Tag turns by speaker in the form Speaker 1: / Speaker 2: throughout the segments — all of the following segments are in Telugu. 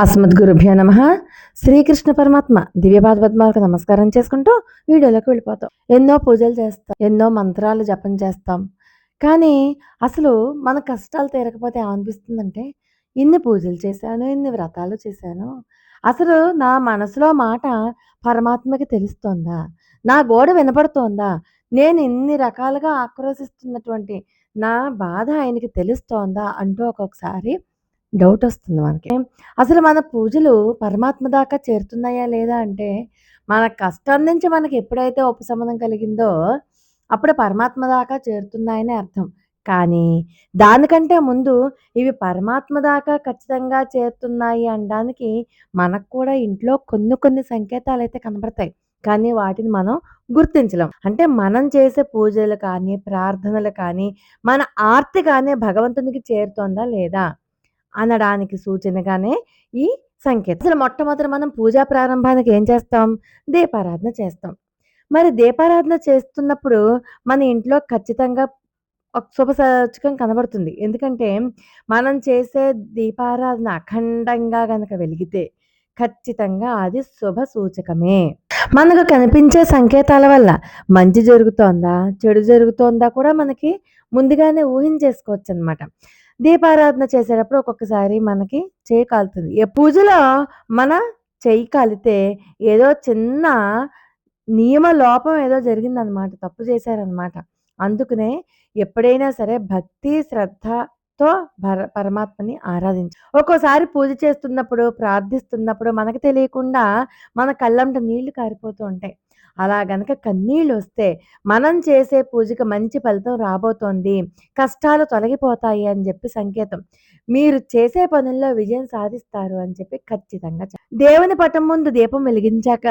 Speaker 1: అస్మద్గురుభ్యో నమ. శ్రీకృష్ణ పరమాత్మ దివ్యపాద పద్మాలకు నమస్కారం చేసుకుంటూ వీడియోలోకి వెళ్ళిపోతాం. ఎన్నో పూజలు చేస్తాం ఎన్నో మంత్రాలు జపం చేస్తాం. కానీ అసలు మన కష్టాలు తీరకపోతే ఏమనిపిస్తుందంటే ఇన్ని పూజలు చేశాను ఇన్ని వ్రతాలు చేశాను. అసలు నా మనసులో మాట పరమాత్మకి తెలుస్తోందా? నా గోడ వినపడుతోందా? నేను ఇన్ని రకాలుగా ఆక్రోశిస్తున్నటువంటి నా బాధ ఆయనకి తెలుస్తోందా అంటూ ఒక్కొక్కసారి డౌట్ వస్తుంది మనకి. అసలు మన పూజలు పరమాత్మ దాకా చేరుతున్నాయా లేదా అంటే మన కష్టం నుంచి మనకి ఎప్పుడైతే ఉపశమనం కలిగిందో అప్పుడు పరమాత్మ దాకా చేరుతున్నాయని అర్థం. కానీ దానికంటే ముందు ఇవి పరమాత్మ దాకా ఖచ్చితంగా చేరుతున్నాయి అనడానికి మనకు కూడా ఇంట్లో కొన్ని కొన్ని సంకేతాలు అయితే కనబడతాయి. కానీ వాటిని మనం గుర్తించలేం. అంటే మనం చేసే పూజలు కానీ ప్రార్థనలు కానీ మన ఆర్తి కానీ భగవంతునికి చేరుతోందా లేదా? అనడానికి సూచనగానే ఈ సంకేతం. అసలు మొట్టమొదటి మనం పూజా ప్రారంభానికి ఏం చేస్తాం? దీపారాధన చేస్తాం. మరి దీపారాధన చేస్తున్నప్పుడు మన ఇంట్లో ఖచ్చితంగా ఒక శుభ సూచకం కనబడుతుంది. ఎందుకంటే మనం చేసే దీపారాధన అఖండంగా కనుక వెలిగితే ఖచ్చితంగా అది శుభ సూచకమే. మనకు కనిపించే సంకేతాల వల్ల మంచి జరుగుతోందా చెడు జరుగుతోందా కూడా మనకి ముందుగానే ఊహించేసుకోవచ్చు అనమాట దీపారాధన చేసేటప్పుడు ఒక్కొక్కసారి మనకి చేయి కాలుతుంది. ఏ పూజలో మన చేయి కాలితే ఏదో చిన్న నియమ లోపం ఏదో జరిగిందనమాట తప్పు చేశారనమాట అందుకనే ఎప్పుడైనా సరే భక్తి శ్రద్ధతో భర పరమాత్మని ఆరాధించు. ఒక్కోసారి పూజ చేస్తున్నప్పుడు ప్రార్థిస్తున్నప్పుడు మనకు తెలియకుండా మన కళ్ళంట నీళ్ళు కారిపోతూ ఉంటాయి. అలా గనక కన్నీళ్ళు వస్తే మనం చేసే పూజకి మంచి ఫలితం రాబోతోంది. కష్టాలు తొలగిపోతాయి అని చెప్పి సంకేతం. మీరు చేసే పనుల్లో విజయం సాధిస్తారు అని చెప్పి ఖచ్చితంగా దేవుని పటం ముందు దీపం వెలిగించాక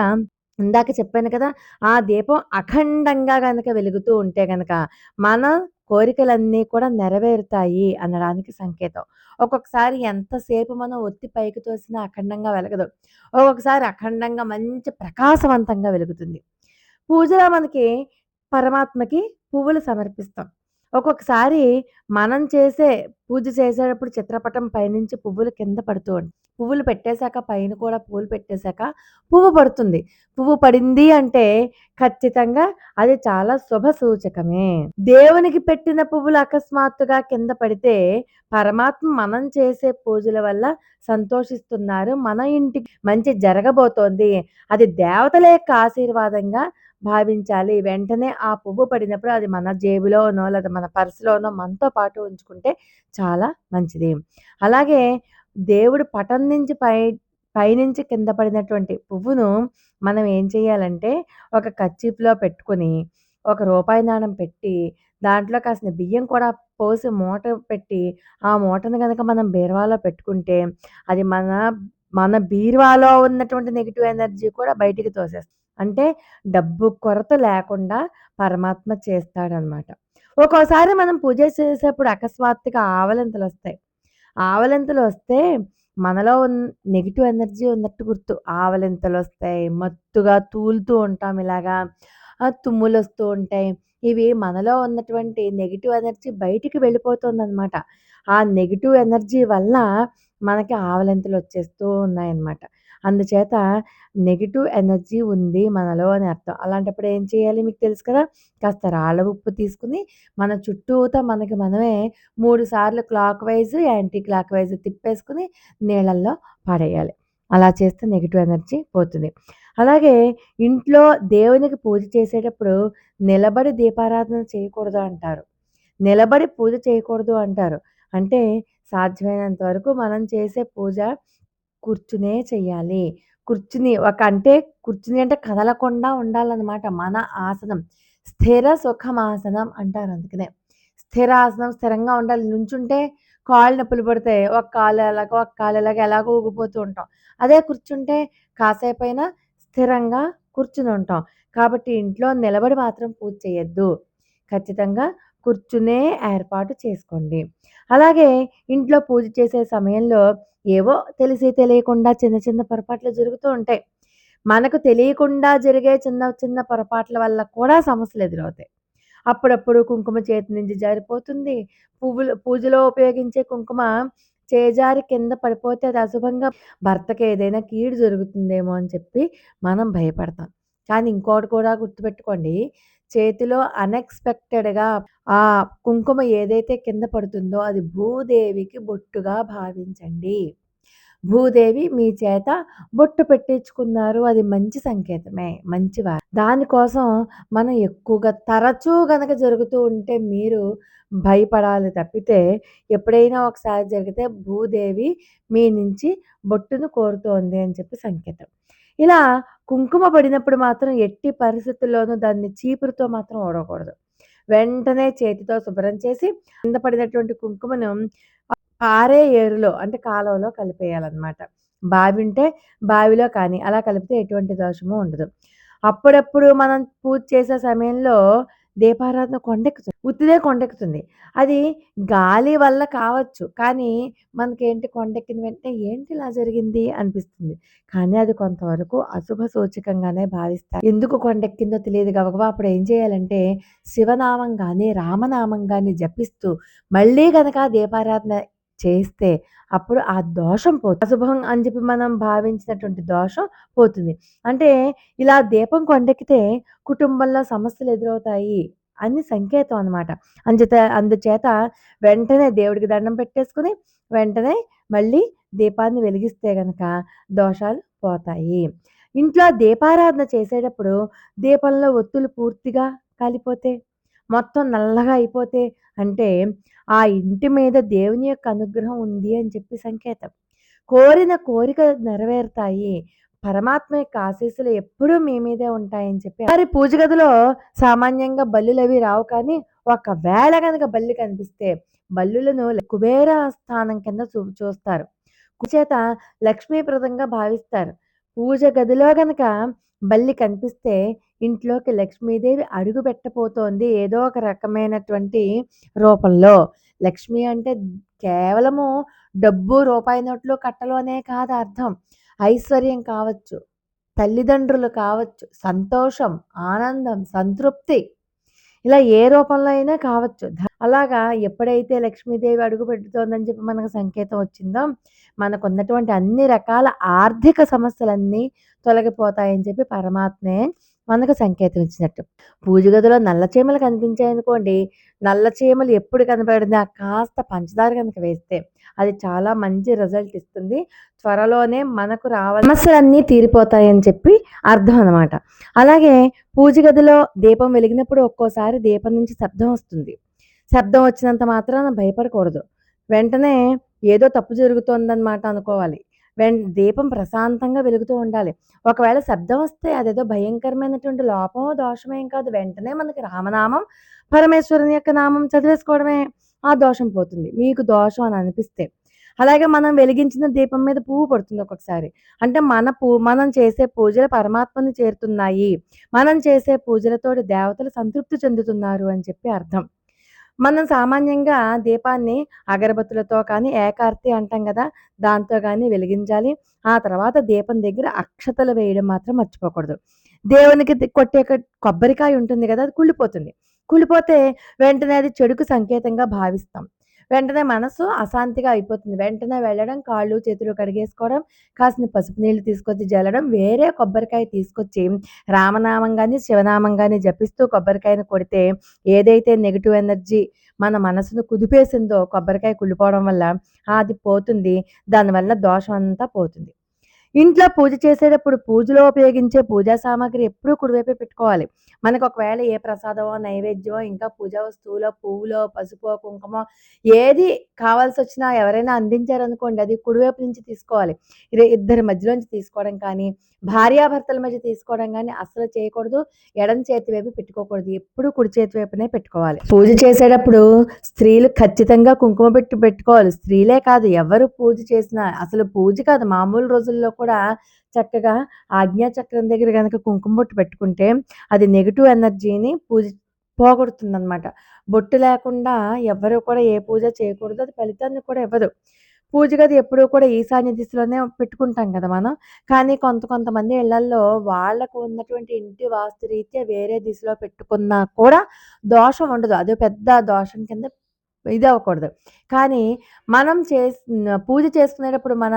Speaker 1: ఇందాక చెప్పాను కదా ఆ దీపం అఖండంగా కనుక వెలుగుతూ ఉంటే కనుక మన కోరికలన్నీ కూడా నెరవేరుతాయి అనడానికి సంకేతం. ఒక్కొక్కసారి ఎంతసేపు మనం ఒత్తి పైకి తోసినా అఖండంగా వెలగదు. ఒక్కొక్కసారి అఖండంగా మంచి ప్రకాశవంతంగా వెలుగుతుంది. పూజలో మనకి పరమాత్మకి పువ్వులు సమర్పిస్తాం. ఒక్కొక్కసారి మనం చేసే పూజ చేసేటప్పుడు చిత్రపటం పైనుంచి పువ్వులు కింద పడుతూ ఉంటాయి. పువ్వులు పెట్టేశాక పైన కూడా పువ్వులు పెట్టేశాక పువ్వు పడుతుంది. పువ్వు పడింది అంటే ఖచ్చితంగా అది చాలా శుభ సూచకమే. దేవునికి పెట్టిన పువ్వులు అకస్మాత్తుగా కింద పడితే పరమాత్మ మనం చేసే పూజల వల్ల సంతోషిస్తున్నారు. మన ఇంటికి మంచి జరగబోతోంది. అది దేవతల యొక్క ఆశీర్వాదంగా భావించాలి. వెంటనే ఆ పువ్వు పడినప్పుడు అది మన జేబులోనో లేదా మన పర్సులోనో మనతో పాటు ఉంచుకుంటే చాలా మంచిది. అలాగే దేవుడు పటం నుంచి పై పైనుంచి కింద పడినటువంటి పువ్వును మనం ఏం చేయాలంటే ఒక కచ్చిప్లో పెట్టుకొని ఒక రూపాయి నాణం పెట్టి దాంట్లో కాసిన బియ్యం కూడా పోసి మూట పెట్టి ఆ మూటను కనుక మనం బీరువాలో పెట్టుకుంటే అది మన మన బీరువాలో ఉన్నటువంటి నెగిటివ్ ఎనర్జీ కూడా బయటికి తోసేస్తుంది అంటే డబ్బు కొరత లేకుండా పరమాత్మ చేస్తాడనమాట. ఒక్కోసారి మనం పూజ చేసేటప్పుడు అకస్మాత్తుగా ఆవలింతలు వస్తాయి ఆవలింతలు వస్తే మనలో నెగిటివ్ ఎనర్జీ ఉన్నట్టు గుర్తు. ఆవలింతలు వస్తాయి మత్తుగా తూలుతూ ఉంటాం ఇలాగా. తుమ్ములు వస్తూ ఉంటాయి. ఇవి మనలో ఉన్నటువంటి నెగిటివ్ ఎనర్జీ బయటికి వెళ్ళిపోతుందన్నమాట ఆ నెగిటివ్ ఎనర్జీ వల్ల మనకి ఆవలింతలు వచ్చేస్తూ ఉన్నాయన్నమాట అందుచేత నెగిటివ్ ఎనర్జీ ఉంది మనలో అని అర్థం. అలాంటప్పుడు ఏం చేయాలి మీకు తెలుసు కదా? కాస్త రాళ్ళ ఉప్పు తీసుకుని మన చుట్టూతా మనకి మనమే మూడు సార్లు clockwise anti clock wise తిప్పేసుకుని నీళ్ళల్లో పడేయాలి. అలా చేస్తే నెగిటివ్ ఎనర్జీ పోతుంది. అలాగే ఇంట్లో దేవునికి పూజ చేసేటప్పుడు నిలబడి దీపారాధన చేయకూడదు అంటారు. నిలబడి పూజ చేయకూడదు అంటారు. అంటే సాధ్యమైనంత వరకు మనం చేసే పూజ కూర్చునే చేయాలి కూర్చుని ఒక అంటే కూర్చుని అంటే కదలకుండా ఉండాలన్నమాట మన ఆసనం. స్థిర సుఖమాసనం అంటారు అందుకనే. స్థిరాసనం స్థిరంగా ఉండాలి. నుంచుంటే కాళ్ళు నొప్పులు పడతాయి. ఒక కాలు ఎలాగో ఒక కాలు ఎలాగో ఎలాగో ఊగిపోతూ ఉంటాం. అదే కూర్చుంటే కాసేపైనా స్థిరంగా కూర్చుని ఉంటాం. కాబట్టి ఇంట్లో నిలబడి మాత్రం పూజ చేయొద్దు ఖచ్చితంగా కూర్చునే ఏర్పాటు చేసుకోండి అలాగే ఇంట్లో పూజ చేసే సమయంలో ఏవో తెలిసి తెలియకుండా చిన్న చిన్న పొరపాట్లు జరుగుతూ ఉంటాయి మనకు తెలియకుండా జరిగే చిన్న చిన్న పొరపాట్ల వల్ల కూడా సమస్యలు ఎదురవుతాయి అప్పుడప్పుడు కుంకుమ చేతి నుంచి జారిపోతుంది పువ్వులు పూజలో ఉపయోగించే కుంకుమ చేజారి కింద పడిపోతే అది అశుభంగా భర్తకి ఏదైనా కీడు జరుగుతుందేమో అని చెప్పి మనం భయపడతాం. కానీ ఇంకోటి కూడా గుర్తుపెట్టుకోండి. చేతిలో అన్‌ఎక్స్‌పెక్టెడ్‌గా ఆ కుంకుమ ఏదైతే కింద పడుతుందో అది భూదేవికి బొట్టుగా భావించండి. భూదేవి మీ చేత బొట్టు పెట్టించుకున్నారు. అది మంచి సంకేతమే. మంచివా దానికోసం మనం ఎక్కువగా తరచూ గనక జరుగుతూ ఉంటే మీరు భయపడాలి తప్పితే ఎప్పుడైనా ఒకసారి జరిగితే భూదేవి మీ నుంచి బొట్టును కోరుతోంది అని చెప్పి సంకేతం. ఇలా కుంకుమ పడినప్పుడు మాత్రం ఎట్టి పరిస్థితుల్లోనూ దాన్ని చీపురుతో మాత్రం ఓడకూడదు వెంటనే చేతితో శుభ్రం చేసి కింద పడినటువంటి కుంకుమను పారే ఏరులో అంటే కాలువలో కలిపేయాలన్నమాట. బావి ఉంటే బావిలో కానీ అలా కలిపితే ఎటువంటి దోషము ఉండదు. అప్పుడప్పుడు మనం పూజ చేసే సమయంలో దీపారాధన కొండెక్కుతుంది. ఉత్తిదే కొండెక్కుతుంది. అది గాలి వల్ల కావచ్చు. కానీ మనకేంటి కొండెక్కిన వెంటనే ఏంటి ఇలా జరిగింది అనిపిస్తుంది. కానీ అది కొంతవరకు అశుభ సూచకంగానే భావిస్తారు. ఎందుకు కొండెక్కిందో తెలియదు గబగబా అప్పుడు ఏం చేయాలంటే శివనామం కానీ రామనామం కానీ జపిస్తూ మళ్ళీ గనక దీపారాధన చేస్తే అప్పుడు ఆ దోషం పోతుంది. అశుభం అని చెప్పి మనం భావించినటువంటి దోషం పోతుంది. అంటే ఇలా దీపం కొండెక్కితే కుటుంబంలో సమస్యలు ఎదురవుతాయి అని సంకేతం అనమాట. అంచేత అందుచేత వెంటనే దేవుడికి దండం పెట్టేసుకొని వెంటనే మళ్ళీ దీపాన్ని వెలిగిస్తే గనక దోషాలు పోతాయి. ఇంట్లో దీపారాధన చేసేటప్పుడు దీపంలో ఒత్తులు పూర్తిగా కాలిపోతే, మొత్తం నల్లగా అయిపోతే అంటే ఆ ఇంటి మీద దేవుని యొక్క అనుగ్రహం ఉంది అని చెప్పి సంకేతం. కోరిన కోరిక నెరవేరుతాయి. పరమాత్మ యొక్క ఆశీస్సులు ఎప్పుడూ మీ మీదే ఉంటాయని చెప్పి మరి పూజ గదిలో సామాన్యంగా బల్లులు అవి రావు కానీ ఒకవేళ కనుక బల్లి కనిపిస్తే బల్లులను కుబేర స్థానం కింద చూ చూస్తారు. చేత లక్ష్మీప్రదంగా భావిస్తారు. పూజ గదిలో గనక బల్లి కనిపిస్తే ఇంట్లోకి లక్ష్మీదేవి అడుగు పెట్టబోతోంది ఏదో ఒక రకమైనటువంటి రూపంలో. లక్ష్మి అంటే కేవలము డబ్బు, రూపాయి నోట్లు, కట్టలు అనే కాదు అర్థం. ఐశ్వర్యం కావచ్చు, తల్లిదండ్రులు కావచ్చు, సంతోషం, ఆనందం, సంతృప్తి ఇలా ఏ రూపంలో అయినా కావచ్చు. అలాగా ఎప్పుడైతే లక్ష్మీదేవి అడుగు పెడుతోందని చెప్పి మనకు సంకేతం వచ్చిందో మనకున్నటువంటి అన్ని రకాల ఆర్థిక సమస్యలన్నీ తొలగిపోతాయని చెప్పి పరమాత్మే మనకు సంకేతం ఇచ్చినట్టు. పూజ గదిలో నల్ల చీమలు కనిపించాయనుకోండి, నల్ల చీమలు ఎప్పుడు కనపడినా కాస్త పంచదార కనుక వేస్తే అది చాలా మంచి రిజల్ట్ ఇస్తుంది. త్వరలోనే మనకు రావాలి సమస్యలన్నీ తీరిపోతాయని చెప్పి అర్థం అనమాట. అలాగే పూజ గదిలో దీపం వెలిగినప్పుడు ఒక్కోసారి దీపం నుంచి శబ్దం వస్తుంది. శబ్దం వచ్చినంత మాత్రాన భయపడకూడదు. వెంటనే ఏదో తప్పు జరుగుతోందనమాట అనుకోవాలి. వెన్ దీపం ప్రశాంతంగా వెలుగుతూ ఉండాలి. ఒకవేళ శబ్దం వస్తే అదేదో భయంకరమైనటువంటి లోపమో, దోషమేం ఏం కాదు. వెంటనే మనకి రామనామం, పరమేశ్వరుని యొక్క నామం చదివేసుకోవడమే. ఆ దోషం పోతుంది. మీకు దోషం అని అనిపిస్తే. అలాగే మనం వెలిగించిన దీపం మీద పువ్వు పడుతుంది ఒక్కొక్కసారి. అంటే మన పూ మనం చేసే పూజలు పరమాత్మని చేరుతున్నాయి. మనం చేసే పూజలతోటి దేవతలు సంతృప్తి చెందుతున్నారు అని చెప్పి అర్థం. మనం సామాన్యంగా దీపాన్ని అగరబత్తులతో కానీ, ఏకార్తి అంటాం కదా దాంతో కానీ వెలిగించాలి. ఆ తర్వాత దీపం దగ్గర అక్షతలు వేయడం మాత్రం మర్చిపోకూడదు. దేవునికి కొట్టే కొబ్బరికాయ ఉంటుంది కదా అది కుళ్ళిపోతుంది. కుళ్ళిపోతే వెంటనే అది చెడుకు సంకేతంగా భావిస్తాం. వెంటనే మనసు అశాంతిగా అయిపోతుంది. వెంటనే వెళ్ళడం, కాళ్ళు, చేతులు కడిగేసుకోవడం, కాసిన పసుపు నీళ్ళు తీసుకొచ్చి జల్లడం, వేరే కొబ్బరికాయ తీసుకొచ్చి రామనామం కానీ శివనామం కానీ జపిస్తూ కొబ్బరికాయను కొడితే ఏదైతే నెగిటివ్ ఎనర్జీ మన మనసును కుదిపేసిందో కొబ్బరికాయ కుళ్ళిపోవడం వల్ల అది పోతుంది. దానివల్ల దోషం అంతా పోతుంది. ఇంట్లో పూజ చేసేటప్పుడు పూజలో ఉపయోగించే పూజా సామాగ్రి ఎప్పుడూ కుడివైపే పెట్టుకోవాలి. మనకు ఒకవేళ ఏ ప్రసాదమో, నైవేద్యమో, ఇంకా పూజా వస్తువులో, పువ్వులో, పసుపో, కుంకుమో ఏది కావాల్సి వచ్చినా ఎవరైనా అందించారనుకోండి అది కుడివైపు నుంచి తీసుకోవాలి. ఇర ఇద్దరి మధ్యలోంచి తీసుకోవడం కానీ, భార్యాభర్తల మధ్య తీసుకోవడం కానీ అస్సలు చేయకూడదు. ఎడమ చేతి వైపు పెట్టుకోకూడదు. ఎప్పుడూ కుడి చేతి వైపునే పెట్టుకోవాలి. పూజ చేసేటప్పుడు స్త్రీలు ఖచ్చితంగా కుంకుమ పెట్టి పెట్టుకోవాలి. స్త్రీలే కాదు ఎవరు పూజ చేసినా అసలు పూజ కాదు మామూలు రోజుల్లో కూడా చక్కగా ఆజ్ఞాచక్రం దగ్గర కనుక కుంకుమ బొట్టు పెట్టుకుంటే అది నెగిటివ్ ఎనర్జీని పూజ పోగొడుతుందనమాట. బొట్టు లేకుండా ఎవరు కూడా ఏ పూజ చేయకూడదు. అది ఫలితాన్ని కూడా ఇవ్వదు. పూజ గది ఎప్పుడూ కూడా ఈశాన్య దిశలోనే పెట్టుకుంటాం కదా మనం. కానీ కొంత కొంతమంది ఇళ్ళల్లో వాళ్ళకు ఉన్నటువంటి ఇంటి వాస్తు రీత్యా వేరే దిశలో పెట్టుకున్నా కూడా దోషం ఉండదు. అదో పెద్ద దోషం కింద ఇది అవ్వకూడదు కానీ మనం చే పూజ చేసుకునేటప్పుడు మన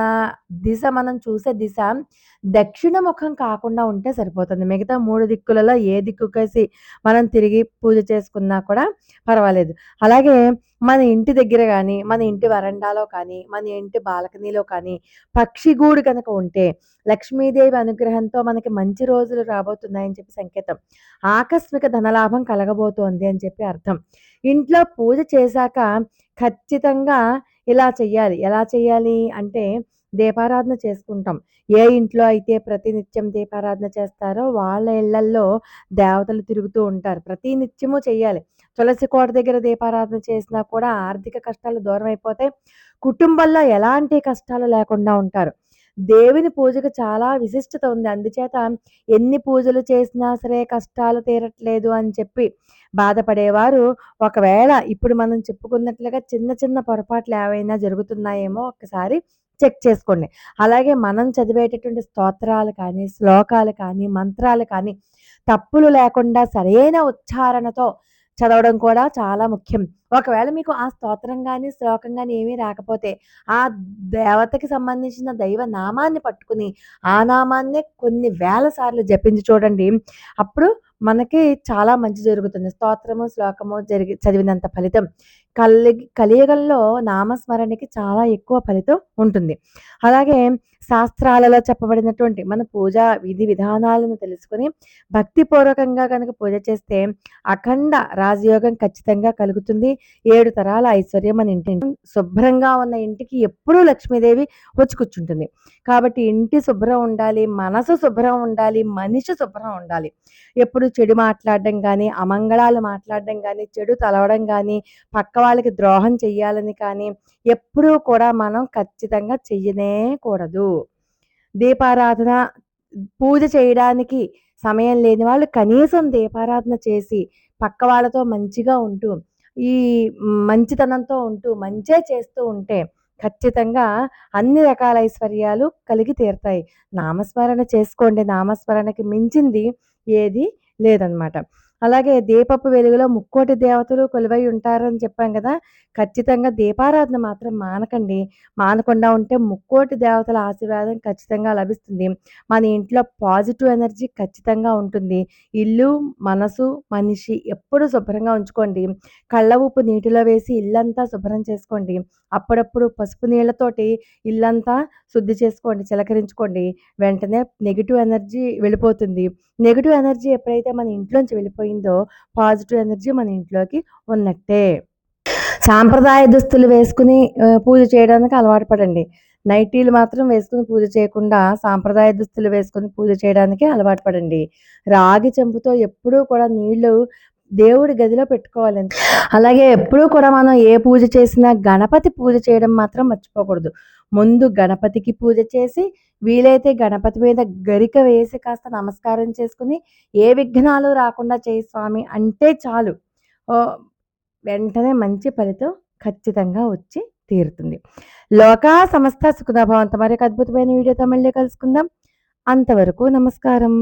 Speaker 1: దిశ మనం చూసే దిశ దక్షిణ ముఖం కాకుండా ఉంటే సరిపోతుంది. మిగతా మూడు దిక్కులలో ఏ దిక్కుకేసి మనం తిరిగి పూజ చేసుకున్నా కూడా పర్వాలేదు. అలాగే మన ఇంటి దగ్గర కానీ మన ఇంటి వరండాలో కానీ, మన ఇంటి బాల్కనీలో కానీ పక్షి గూడు ఉంటే లక్ష్మీదేవి అనుగ్రహంతో మనకి మంచి రోజులు రాబోతున్నాయని చెప్పి సంకేతం. ఆకస్మిక ధనలాభం కలగబోతోంది అని చెప్పి అర్థం. ఇంట్లో పూజ చేశాక ఖచ్చితంగా ఇలా చెయ్యాలి. ఎలా చెయ్యాలి అంటే దీపారాధన చేసుకుంటాం. ఏ ఇంట్లో అయితే ప్రతినిత్యం దీపారాధన చేస్తారో వాళ్ళ ఇళ్ళల్లో దేవతలు తిరుగుతూ ఉంటారు. ప్రతి నిత్యము చెయ్యాలి. తులసి కోట దగ్గర దీపారాధన చేసినా కూడా ఆర్థిక కష్టాలు దూరం అయిపోతాయి. కుటుంబంలో ఎలాంటి కష్టాలు లేకుండా ఉంటారు. దేవుని పూజకు చాలా విశిష్టత ఉంది. అందుచేత ఎన్ని పూజలు చేసినా సరే కష్టాలు తీరట్లేదు అని చెప్పి బాధపడేవారు ఒకవేళ ఇప్పుడు మనం చెప్పుకున్నట్లుగా చిన్న చిన్న పొరపాట్లు ఏవైనా జరుగుతున్నాయేమో ఒక్కసారి చెక్ చేసుకోండి. అలాగే మనం చదివేటటువంటి స్తోత్రాలు కానీ, శ్లోకాలు కానీ, మంత్రాలు కానీ తప్పులు లేకుండా సరైన ఉచ్చారణతో చదవడం కూడా చాలా ముఖ్యం. ఒకవేళ మీకు ఆ స్తోత్రం కానీ శ్లోకం కానీ ఏమీ రాకపోతే ఆ దేవతకి సంబంధించిన దైవ నామాన్ని పట్టుకుని ఆ నామాన్నే కొన్ని వేల సార్లు జపించి చూడండి. అప్పుడు మనకి చాలా మంచి జరుగుతుంది. స్తోత్రము, శ్లోకము జరిగి చదివినంత ఫలితం కలిగి కలియుగల్లో నామస్మరణకి చాలా ఎక్కువ ఫలితం ఉంటుంది. అలాగే శాస్త్రాలలో చెప్పబడినటువంటి మన పూజా విధి విధానాలను తెలుసుకొని భక్తిపూర్వకంగా కనుక పూజ చేస్తే అఖండ రాజయోగం ఖచ్చితంగా కలుగుతుంది. ఏడు తరాల ఐశ్వర్యం మన ఇంటి శుభ్రంగా ఉన్న ఇంటికి ఎప్పుడూ లక్ష్మీదేవి వచ్చి కూర్చుంటుంది. కాబట్టి ఇంటి శుభ్రం ఉండాలి. మనసు శుభ్రం ఉండాలి. మనిషి శుభ్రం ఉండాలి. ఎప్పుడు చెడు మాట్లాడడం కానీ అమంగళాలు మాట్లాడడం కానీ చెడు తలవడం కానీ పక్క వాళ్ళకి ద్రోహం చెయ్యాలని కానీ ఎప్పుడూ కూడా మనం ఖచ్చితంగా చెయ్యనే కూడదు. దీపారాధన పూజ చేయడానికి సమయం లేని వాళ్ళు కనీసం దీపారాధన చేసి పక్క వాళ్ళతో మంచిగా ఉంటూ, ఈ మంచితనంతో ఉంటూ, మంచే చేస్తూ ఉంటే ఖచ్చితంగా అన్ని రకాల ఐశ్వర్యాలు కలిగి తీరతాయి. నామస్మరణ చేసుకోండి. నామస్మరణకి మించింది ఏది లేదనమాట. అలాగే దీపపు వెలుగులో ముక్కోటి దేవతలు కొలువై ఉంటారని చెప్పాం కదా ఖచ్చితంగా దీపారాధన మాత్రం మానకండి. మానకుండా ఉంటే ముక్కోటి దేవతల ఆశీర్వాదం ఖచ్చితంగా లభిస్తుంది. మన ఇంట్లో పాజిటివ్ ఎనర్జీ ఖచ్చితంగా ఉంటుంది. ఇల్లు, మనసు, మనిషి ఎప్పుడూ శుభ్రంగా ఉంచుకోండి. కళ్ళ ఉప్పు నీటిలో వేసి ఇల్లంతా శుభ్రం చేసుకోండి. అప్పుడప్పుడు పసుపు నీళ్ళతోటి ఇల్లంతా శుద్ధి చేసుకోండి. చిలకరించుకోండి. వెంటనే నెగిటివ్ ఎనర్జీ వెళ్ళిపోతుంది. నెగిటివ్ ఎనర్జీ ఎప్పుడైతే మన ఇంట్లోంచి వెళ్ళిపోయిందో పాజిటివ్ ఎనర్జీ మన ఇంట్లోకి ఉన్నట్టే. సాంప్రదాయ దుస్తులు వేసుకొని పూజ చేయడానికి అలవాటు పడండి. నైటీలు మాత్రం వేసుకొని పూజ చేయకుండా సాంప్రదాయ దుస్తులు వేసుకొని పూజ చేయడానికి అలవాటు పడండి. రాగి చెంబుతో ఎప్పుడూ కూడా నీళ్ళు దేవుడి గదిలో పెట్టుకోవాలి. అలాగే ఎప్పుడూ కూడా మనం ఏ పూజ చేసినా గణపతి పూజ చేయడం మాత్రం మర్చిపోకూడదు. ముందు గణపతికి పూజ చేసి వీలైతే గణపతి మీద గరిక వేసి కాస్త నమస్కారం చేసుకుని ఏ విఘ్నాలు రాకుండా చేయి స్వామి అంటే చాలు. వెంటనే మంచి ఫలితం ఖచ్చితంగా వచ్చి తీరుతుంది. లోకా సమస్త సుఖినో మరి మరొక అద్భుతమైన వీడియోతో మళ్ళీ కలుసుకుందాం. అంతవరకు నమస్కారం.